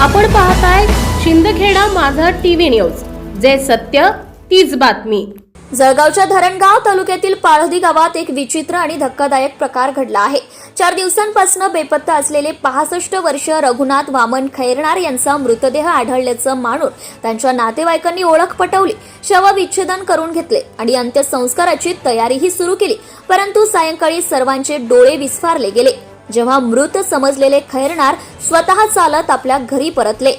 आपण पाहताय शिंदखेडा माझा टीव्ही न्यूज. जे सत्य तीच बातमी. जळगावच्या धरणगाव तालुक्यातील पाळधी गावात एक विचित्र आणि धक्कादायक प्रकार घडला आहे. चार दिवसांपासून बेपत्ता असलेले पासष्ट वर्ष रघुनाथ वामन खैरनार यांचा मृतदेह आढळल्याचं मानून त्यांच्या नातेवाईकांनी ओळख पटवली. शवविच्छेदन करून घेतले आणि अंत्यसंस्काराची तयारीही सुरू केली. परंतु सायंकाळी सर्वांचे डोळे विस्फारले गेले. जेव्हा मृत समजलेले खैरनार स्वतः चालत आपल्या घरी परतले.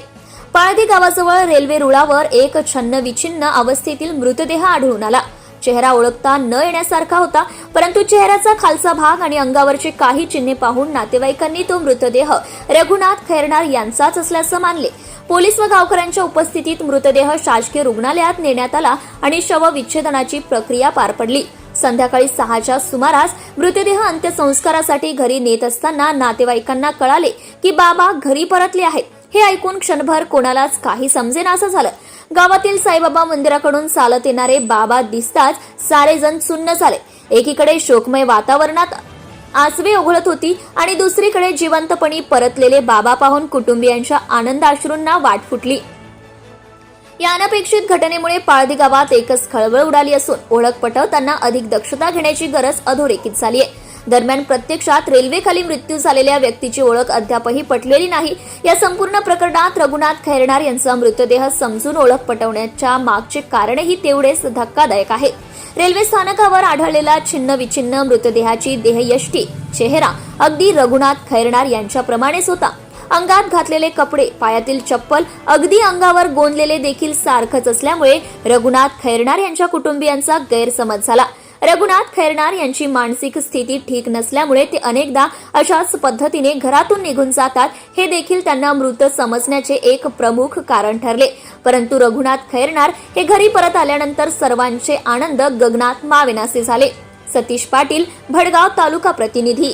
पाळधी गावाजवळ रेल्वे रुळावर एक छन्न विछिन्न अवस्थेतील मृतदेह आढळून आला. चेहरा ओळखता न येण्यासारखा होता परंतु चेहऱ्याचा खालचा भाग आणि अंगावरचे काही चिन्हे पाहून नातेवाईकांनी तो मृतदेह रघुनाथ खैरनार यांचाच असल्याचं मानले. पोलीस व गावकऱ्यांच्या उपस्थितीत मृतदेह शासकीय रुग्णालयात नेण्यात आला आणि शवविच्छेदनाची प्रक्रिया पार पडली. संध्याकाळी सहाच्या सुमारास मृतदेह अंत्यसंस्कारासाठी घरी नेत असताना नातेवाईकांना कळाले की बाबा घरी परतले आहेत. हे ऐकून क्षणभर कोणालाच काही समजेना असं झालं. गावातील साईबाबा मंदिराकडून चालत येणारे बाबा दिसताच सारेजण सुन्न झाले. एकीकडे शोकमय वातावरणात आसवे ओघळत होती आणि दुसरीकडे जिवंतपणी परतलेले बाबा पाहून कुटुंबियांच्या आनंदाश्रूंना वाट फुटली. या अनपेक्षित घटनेमुळे पाळदी गावात एकच खळबळ उडाली असून ओळख पटवताना अधिक दक्षता घेण्याची गरज अधोरेखित झाली आहे. दरम्यान प्रत्यक्षात रेल्वेखाली मृत्यू झालेल्या व्यक्तीची ओळख अद्यापही पटलेली नाही. या संपूर्ण प्रकरणात रघुनाथ खैरणार यांचा मृतदेह समजून ओळख पटवण्याच्या मागचे कारणही तेवढेच धक्कादायक आहे. रेल्वे स्थानकावर आढळलेला छिन्न विछिन्न मृतदेहाची देहयष्टी चेहरा अगदी रघुनाथ खैरणार यांच्याप्रमाणेच होता. अंगात घातलेले कपडे पायातील चप्पल अगदी अंगावर गोंदलेले देखील सारखंच असल्यामुळे रघुनाथ खैरनार यांच्या कुटुंबियांचा गैरसमज झाला. रघुनाथ खैरनार यांची मानसिक स्थिती ठीक नसल्यामुळे ते अनेकदा अशाच पद्धतीने घरातून निघून जातात हे देखील त्यांना मृत समजण्याचे एक प्रमुख कारण ठरले. परंतु रघुनाथ खैरनार हे घरी परत आल्यानंतर सर्वांचे आनंद गगनात मावेनासे झाले. सतीश पाटील भडगाव तालुका प्रतिनिधी